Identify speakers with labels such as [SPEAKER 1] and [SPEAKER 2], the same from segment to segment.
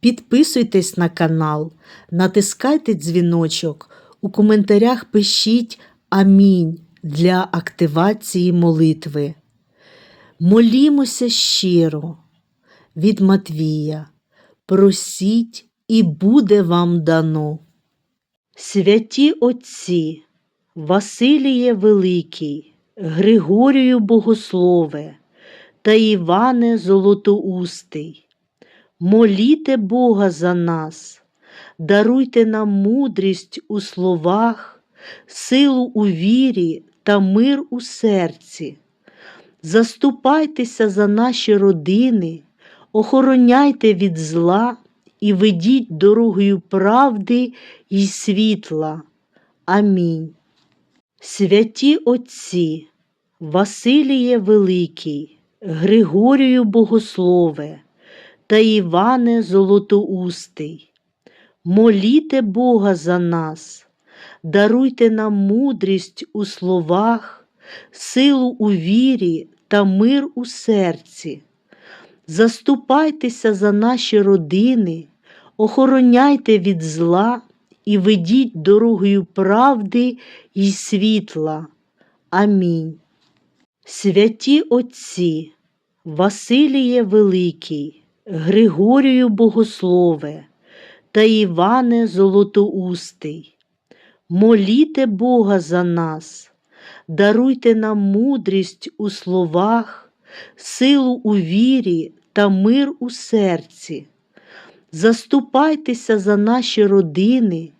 [SPEAKER 1] підписуйтесь на канал, натискайте дзвіночок, у коментарях пишіть Амінь для активації молитви. Молімося щиро від Матвія. Просіть і буде вам дано. Святі Отці, Василіє Великий, Григорію Богослове та Іване Золотоустий, моліте Бога за нас, даруйте нам мудрість у словах, силу у вірі та мир у серці. Заступайтеся за наші родини, охороняйте від зла і ведіть дорогою правди і світла. Амінь. Святі Отці, Василіє Великий, Григорію Богослове та Іване Золотоустий, моліте Бога за нас, даруйте нам мудрість у словах, силу у вірі та мир у серці. Заступайтеся за наші родини, охороняйте від зла і ведіть дорогою правди і світла. Амінь. Святі Отці, Василіє Великий, Григорію Богослове та Іване Золотоустий, моліте Бога за нас, даруйте нам мудрість у словах, силу у вірі та мир у серці. Заступайтеся за наші родини,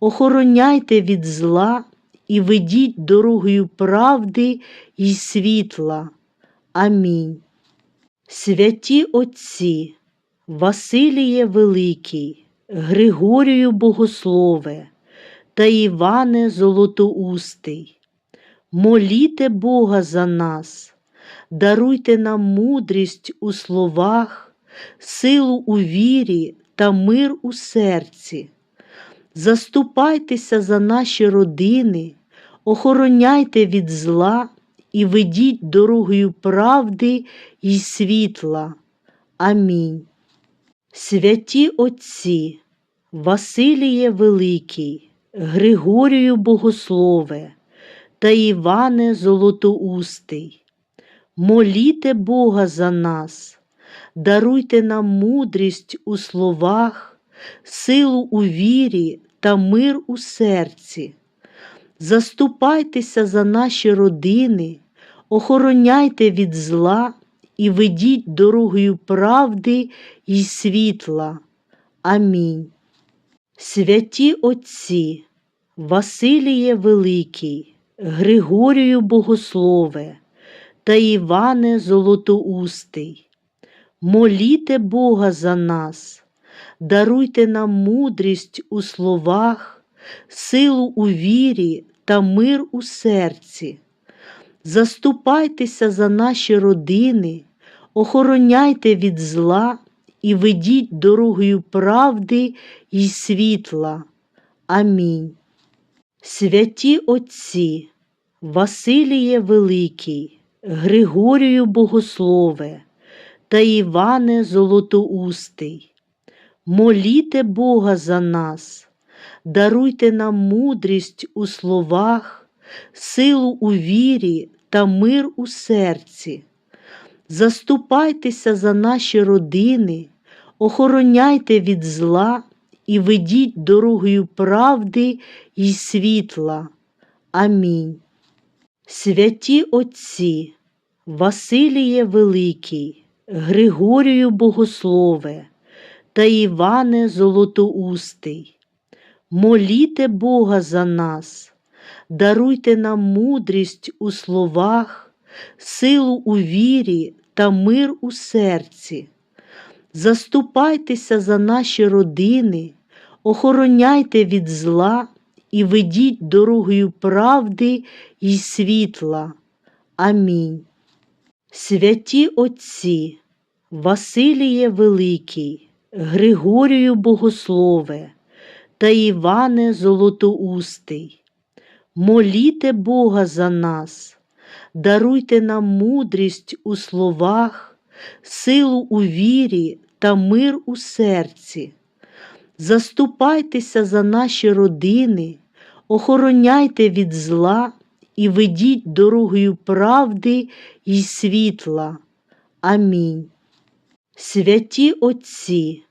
[SPEAKER 1] охороняйте від зла і ведіть дорогою правди і світла. Амінь. Святі Отці, Василіє Великий, Григорію Богослове та Іване Золотоустий, моліте Бога за нас, даруйте нам мудрість у словах, силу у вірі та мир у серці. Заступайтеся за наші родини, охороняйте від зла і ведіть дорогою правди і світла. Амінь. Святі Отці, Василіє Великий, Григорію Богослове та Іване Золотоустий, моліте Бога за нас, даруйте нам мудрість у словах, силу у вірі та мир у серці. Заступайтеся за наші родини, охороняйте від зла і ведіть дорогою правди і світла. Амінь. Святі Отці, Василіє Великий, Григорію Богослове та Іване Золотоустий, моліте Бога за нас, даруйте нам мудрість у словах, силу у вірі та мир у серці. Заступайтеся за наші родини, охороняйте від зла і ведіть дорогою правди і світла. Амінь. Святі Отці, Василіє Великий, Григорію Богослове та Іване Золотоустий, моліте Бога за нас, даруйте нам мудрість у словах, силу у вірі та мир у серці. Заступайтеся за наші родини, охороняйте від зла і ведіть дорогою правди і світла. Амінь. Святі Отці, Василіє Великий, Григорію Богослове та Іване Золотоустий, моліте Бога за нас, даруйте нам мудрість у словах, силу у вірі та мир у серці. Заступайтеся за наші родини, охороняйте від зла і ведіть дорогою правди і світла. Амінь. Святі Отці, Василіє Великий, Григорію Богослове та Іване Золотоустий, моліте Бога за нас, даруйте нам мудрість у словах, силу у вірі та мир у серці. Заступайтеся за наші родини, охороняйте від зла і ведіть дорогою правди і світла. Амінь. Святі Отці,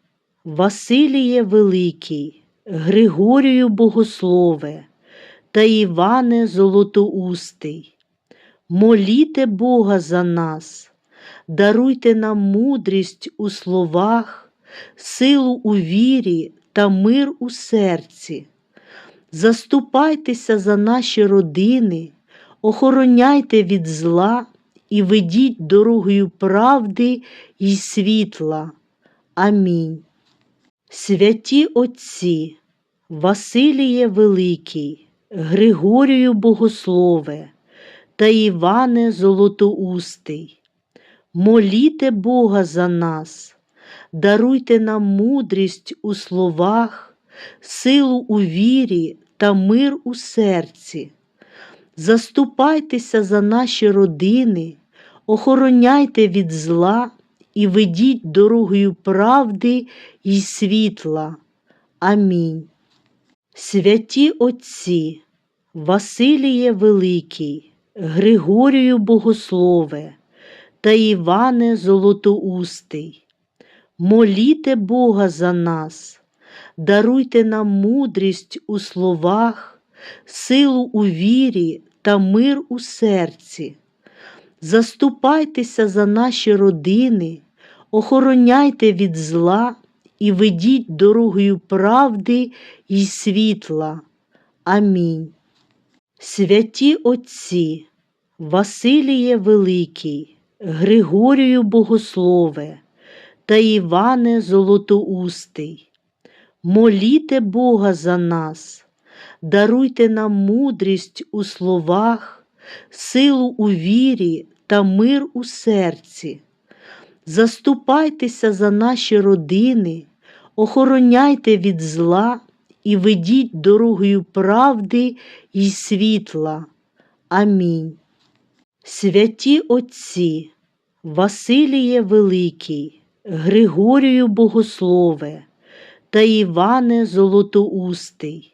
[SPEAKER 1] Василіє Великий, Григорію Богослове та Іване Золотоустий, моліте Бога за нас, даруйте нам мудрість у словах, силу у вірі та мир у серці. Заступайтеся за наші родини, охороняйте від зла і ведіть дорогою правди і світла. Амінь. Святі Отці, Василіє Великий, Григорію Богослове та Іване Золотоустий, моліте Бога за нас, даруйте нам мудрість у словах, силу у вірі та мир у серці. Заступайтеся за наші родини, охороняйте від зла і ведіть дорогою правди і світла. Амінь. Святі Отці, Василіє Великий, Григорію Богослове та Іване Золотоустий, моліте Бога за нас, даруйте нам мудрість у словах, силу у вірі та мир у серці. Заступайтеся за наші родини, охороняйте від зла і ведіть дорогою правди і світла. Амінь. Святі Отці, Василіє Великий, Григорію Богослове та Іване Золотоустий, моліте Бога за нас, даруйте нам мудрість у словах, силу у вірі та мир у серці. Заступайтеся за наші родини, охороняйте від зла і ведіть дорогою правди і світла. Амінь. Святі Отці, Василіє Великий, Григорію Богослове та Іване Золотоустий,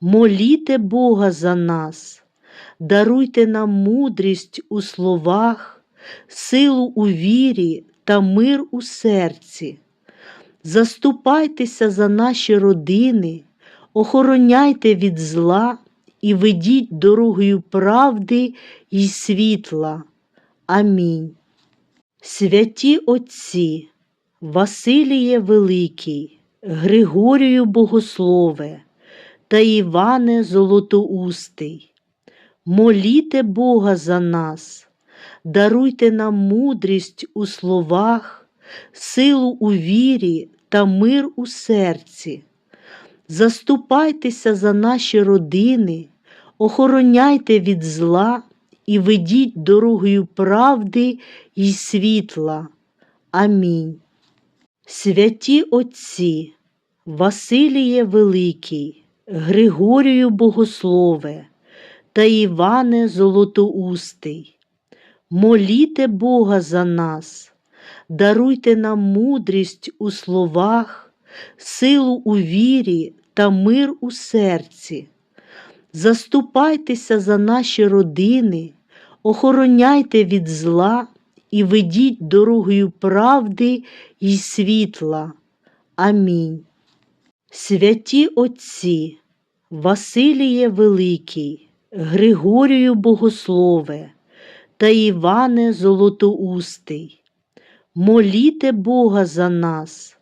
[SPEAKER 1] моліте Бога за нас, даруйте нам мудрість у словах, силу у вірі та мир у серці. Заступайтеся за наші родини, охороняйте від зла і ведіть дорогою правди і світла. Амінь. Святі Отці, Василіє Великий, Григорію Богослове та Іване Золотоустий, моліте Бога за нас, даруйте нам мудрість у словах, силу у вірі та мир у серці. Заступайтеся за наші родини, охороняйте від зла і ведіть дорогою правди і світла. Амінь. Святі Отці, Василіє Великий, Григорію Богослове та Іване Золотоустий, моліте Бога за нас, даруйте нам мудрість у словах, силу у вірі та мир у серці. Заступайтеся за наші родини, охороняйте від зла і ведіть дорогою правди і світла. Амінь. Святі Отці, Василіє Великий, Григорію Богослове та Іване Золотоустий, моліте Бога за нас,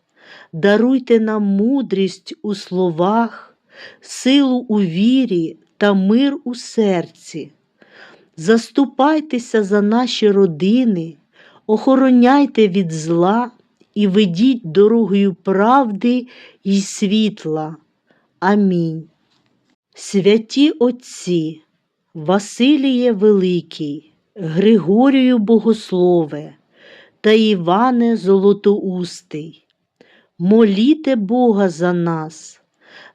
[SPEAKER 1] даруйте нам мудрість у словах, силу у вірі та мир у серці. Заступайтеся за наші родини, охороняйте від зла і ведіть дорогою правди і світла. Амінь. Святі Отці, Василіє Великий, Григорію Богослове та Іване Золотоустий, моліте Бога за нас,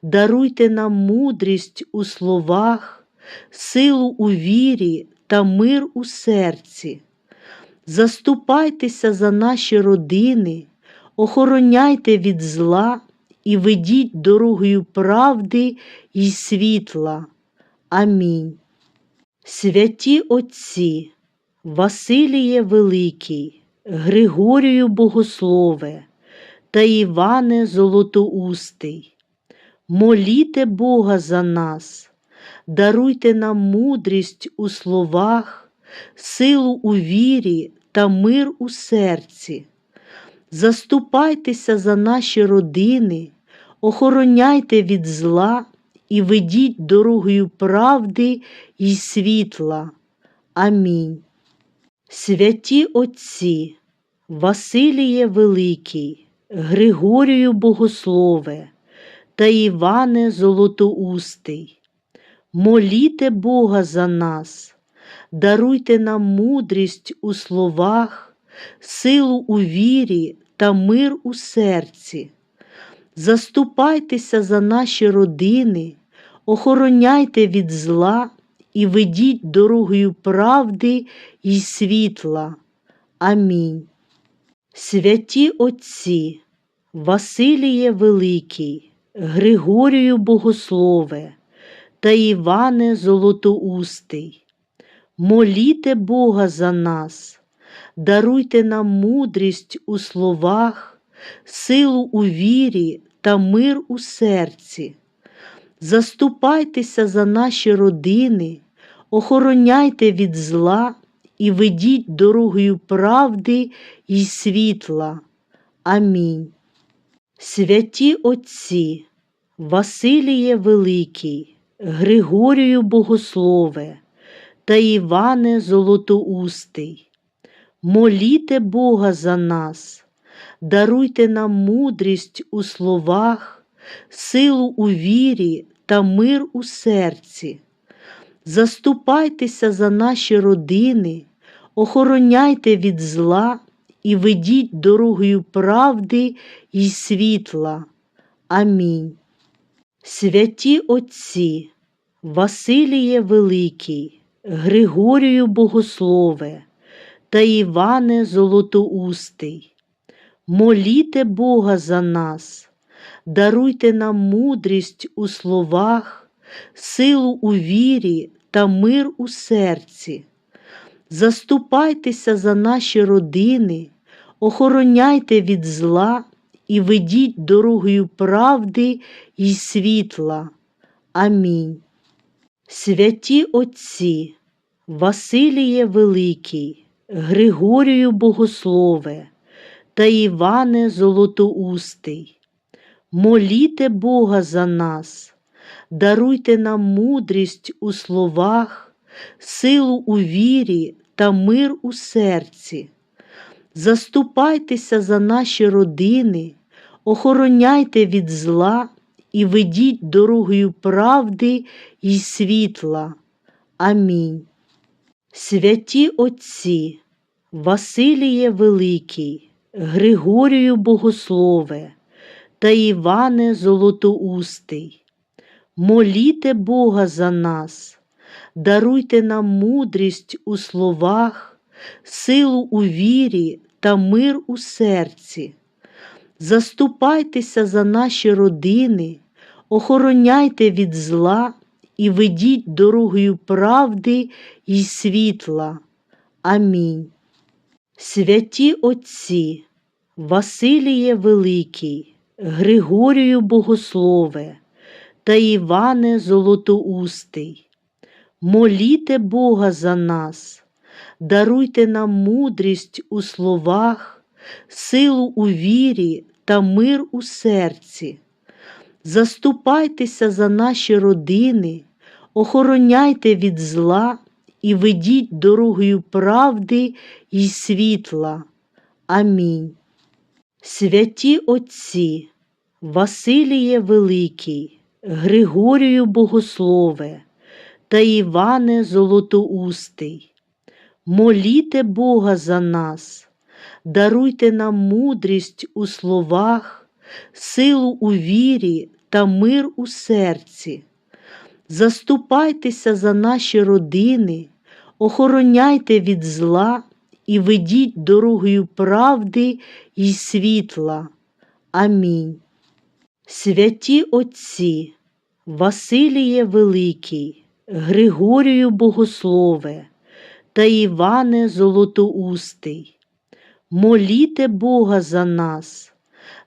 [SPEAKER 1] даруйте нам мудрість у словах, силу у вірі та мир у серці. Заступайтеся за наші родини, охороняйте від зла і ведіть дорогою правди і світла. Амінь. Святі Отці, Василіє Великий, Григорію Богослове та Іване Золотоустий, моліте Бога за нас, даруйте нам мудрість у словах, силу у вірі та мир у серці. Заступайтеся за наші родини, охороняйте від зла і ведіть дорогою правди і світла. Амінь. Святі Отці, Василіє Великий, Григорію Богослове та Іване Золотоустий, моліте Бога за нас, даруйте нам мудрість у словах, силу у вірі та мир у серці. Заступайтеся за наші родини, охороняйте від зла і ведіть дорогою правди і світла. Амінь. Святі Отці, Василіє Великий, Григорію Богослове та Іване Золотоустий, моліте Бога за нас, даруйте нам мудрість у словах, силу у вірі та мир у серці. Заступайтеся за наші родини, охороняйте від зла і ведіть дорогою правди і світла. Амінь. Святі Отці, Василіє Великий, Григорію Богослове та Іване Золотоустий, моліте Бога за нас, даруйте нам мудрість у словах, силу у вірі та мир у серці. Заступайтеся за наші родини, охороняйте від зла і ведіть дорогою правди і світла. Амінь. Святі Отці, Василіє Великий, Григорію Богослове та Іване Золотоустий, моліте Бога за нас, даруйте нам мудрість у словах, силу у вірі та мир у серці. Заступайтеся за наші родини, охороняйте від зла і ведіть дорогою правди і світла. Амінь. Святі Отці, Василіє Великий, Григорію Богослове та Іване Золотоустий, моліте Бога за нас, даруйте нам мудрість у словах, силу у вірі та мир у серці. Заступайтеся за наші родини, охороняйте від зла і ведіть дорогою правди і світла. Амінь. Святі Отці, Василіє Великий, Григорію Богослове та Іване Золотоустий, моліте Бога за нас, даруйте нам мудрість у словах, силу у вірі та мир у серці. Заступайтеся за наші родини, охороняйте від зла і ведіть дорогою правди і світла. Амінь. Святі Отці, Василіє Великий, Григорію Богослове та Іване Золотоустий. Моліте Бога за нас, даруйте нам мудрість у словах, силу у вірі та мир у серці. Заступайтеся за наші родини, охороняйте від зла і ведіть дорогою правди й світла. Амінь. Святі Отці, Василіє Великий, Григорію Богослове та Іване Золотоустий. Моліте Бога за нас, даруйте нам мудрість у словах, силу у вірі та мир у серці. Заступайтеся за наші родини, охороняйте від зла і ведіть дорогою правди й світла. Амінь. Святі Отці, Василіє Великий, Григорію Богослове та Іване Золотоустий. Моліте Бога за нас,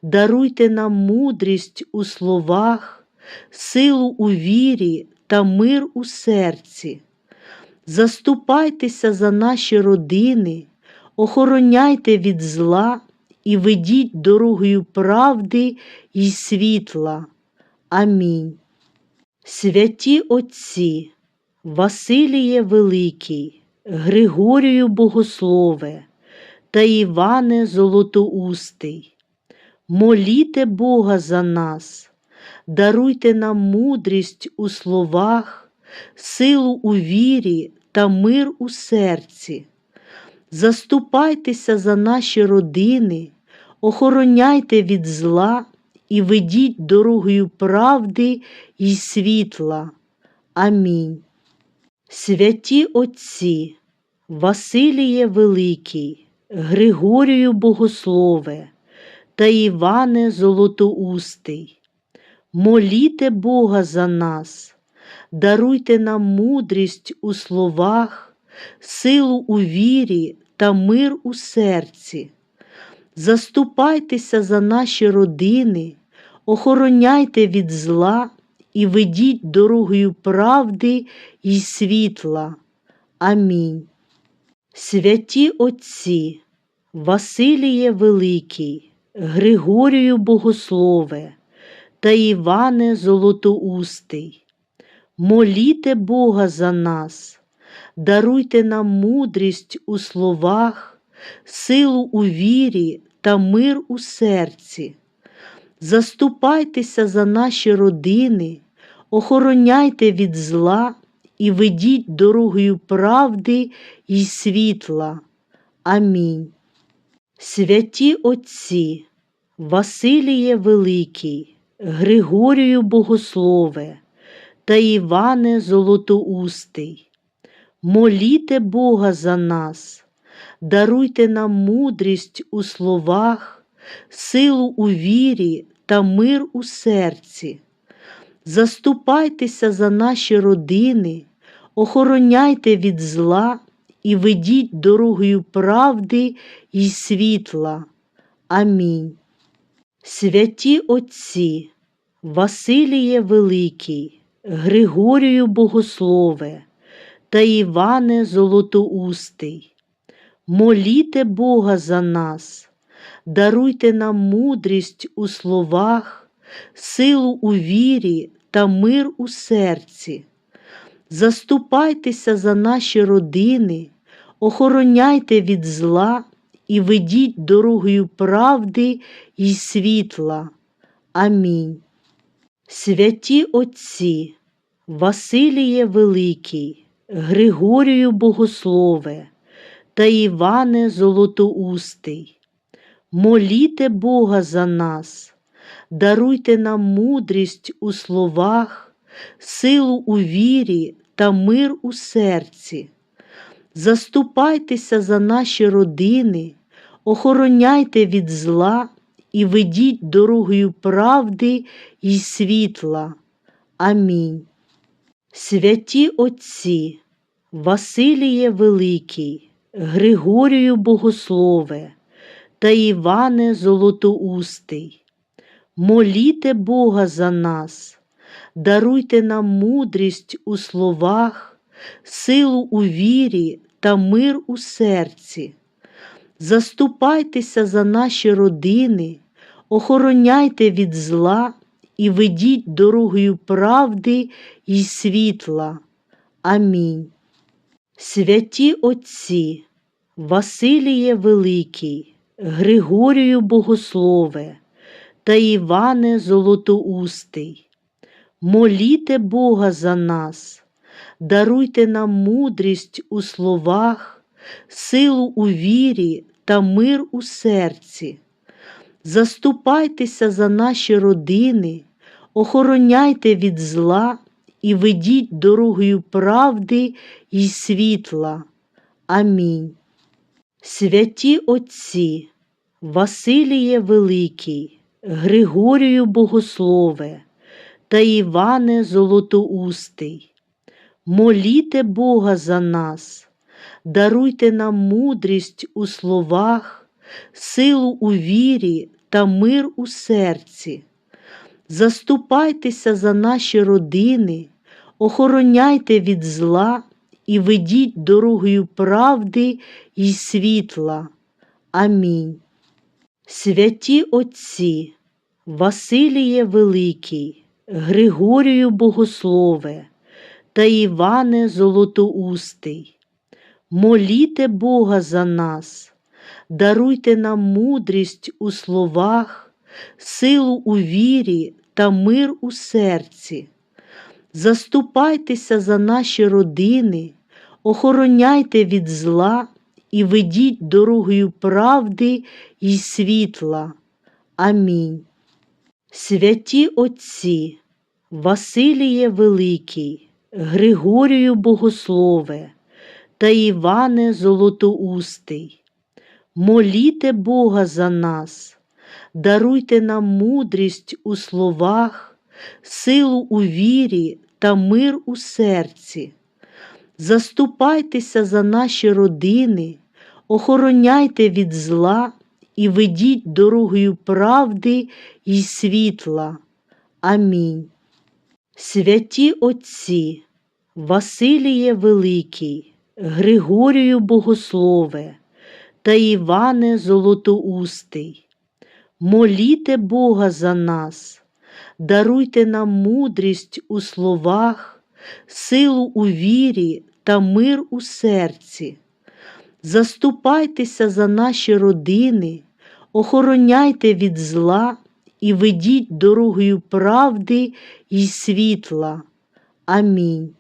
[SPEAKER 1] даруйте нам мудрість у словах, силу у вірі та мир у серці. Заступайтеся за наші родини, охороняйте від зла і ведіть дорогою правди й світла. Амінь. Святі Отці, Василіє Великий, Григорію Богослове та Іване Золотоустий. Моліте Бога за нас, даруйте нам мудрість у словах, силу у вірі та мир у серці. Заступайтеся за наші родини, охороняйте від зла і ведіть дорогою правди й світла. Амінь. Святі Отці, Василіє Великий, Григорію Богослове та Іване Золотоустий. Моліте Бога за нас, даруйте нам мудрість у словах, силу у вірі та мир у серці. Заступайтеся за наші родини, охороняйте від зла і ведіть дорогою правди й світла. Амінь. Святі Отці, Василіє Великий, Григорію Богослове та Іване Золотоустий. Моліте Бога за нас, даруйте нам мудрість у словах, силу у вірі та мир у серці. Заступайтеся за наші родини, охороняйте від зла і ведіть дорогою правди й світла. Амінь. Святі Отці, Василіє Великий, Григорію Богослове та Іване Золотоустий. Моліте Бога за нас, даруйте нам мудрість у словах, силу у вірі та мир у серці. Заступайтеся за наші родини, охороняйте від зла і ведіть дорогою правди й світла. Амінь. Святі Отці, Василіє Великий, Григорію Богослове та Іване Золотоустий. Моліте Бога за нас, даруйте нам мудрість у словах, силу у вірі та мир у серці. Заступайтеся за наші родини, охороняйте від зла і ведіть дорогою правди й світла. Амінь. Святі Отці, Василіє Великий, Григорію Богослове та Іване Золотоустий. Моліте Бога за нас, даруйте нам мудрість у словах, силу у вірі та мир у серці. Заступайтеся за наші родини, охороняйте від зла і ведіть дорогою правди й світла. Амінь. Святі Отці, Василіє Великий, Григорію Богослове та Іване Золотоустий. моліте Бога за нас, даруйте нам мудрість у словах, силу у вірі та мир у серці. Заступайтеся за наші родини, охороняйте від зла і ведіть дорогою правди і світла. Амінь. Святі Отці, Василіє Великий, Григорію Богослове та Іване Золотоустий, моліте Бога за нас, даруйте нам мудрість у словах, силу у вірі та мир у серці. Заступайтеся за наші родини, охороняйте від зла і ведіть дорогою правди і світла. Амінь. Святі Отці, Василіє Великий, Григорію Богослове та Іване Золотоустий, моліте Бога за нас, даруйте нам мудрість у словах, силу у вірі та мир у серці. Заступайтеся за наші родини, охороняйте від зла і ведіть дорогою правди і світла. Амінь. Святі Отці, Василіє Великий, Григорію Богослове та Іване Золотоустий, моліте Бога за нас, даруйте нам мудрість у словах, силу у вірі та мир у серці. Заступайтеся за наші родини, охороняйте від зла і ведіть дорогою правди і світла. Амінь. Святі Отці, Василіє Великий, Григорію Богослове та Іване Золотоустий, моліте Бога за нас, даруйте нам мудрість у словах, силу у вірі та мир у серці. Заступайтеся за наші родини, охороняйте від зла і ведіть дорогою правди і світла. Амінь. Святі Отці, Василіє Великий, Григорію Богослове та Іване Золотоустий, моліте Бога за нас, даруйте нам мудрість у словах, силу у вірі та мир у серці. Заступайтеся за наші родини, охороняйте від зла і ведіть дорогою правди і світла. Амінь.